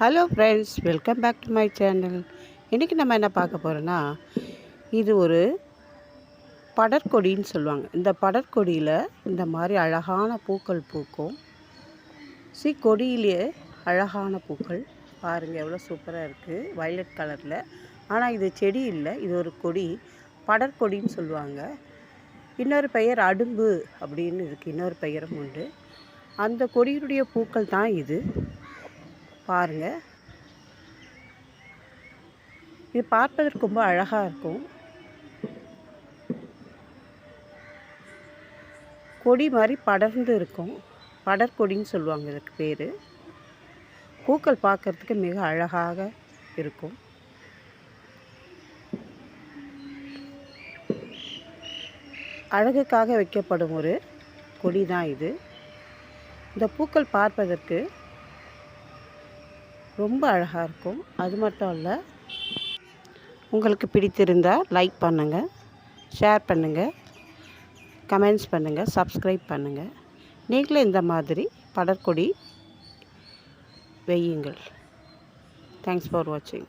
Hello friends welcome back to my channel இன்றைக்கி நம்ம என்ன பார்க்க போகிறோன்னா இது ஒரு படற்கொடின்னு சொல்லுவாங்க. இந்த படற்கொடியில் இந்த மாதிரி அழகான பூக்கள் பூக்கும். சி கொடியிலேயே அழகான பூக்கள். பாருங்கள் எவ்வளோ சூப்பராக இருக்குது வயலட் கலரில் ஆனால் இது செடி இல்லை. இது ஒரு கொடி. படற்கொடின்னு சொல்லுவாங்க. இன்னொரு பெயர் அடும்பு அப்படின்னு இருக்குது இன்னொரு பெயரும் உண்டு. அந்த கொடியினுடைய பூக்கள் தான் இது. பாருங்கள் இது பார்ப்பதற்கு ரொம்ப அழகாக இருக்கும். கொடி மாதிரி படர்ந்து இருக்கும். படற்கொடின்னு சொல்லுவாங்க இதுக்கு பேர். பூக்கள் பார்க்கறதுக்கு மிக அழகாக இருக்கும். அழகுக்காக வைக்கப்படும் ஒரு கொடி தான் இது. இந்த பூக்கள் பார்ப்பதற்கு ரொம்ப அழகாக இருக்கும். அது மட்டும் இல்லை உங்களுக்கு பிடித்திருந்தால் லைக் பண்ணுங்கள் ஷேர் பண்ணுங்கள் கமெண்ட்ஸ் பண்ணுங்கள் சப்ஸ்கிரைப் பண்ணுங்கள் நீங்களும் இந்த மாதிரி படற்கொடி வெய்யுங்கள். தேங்க்ஸ் ஃபார் வாட்சிங்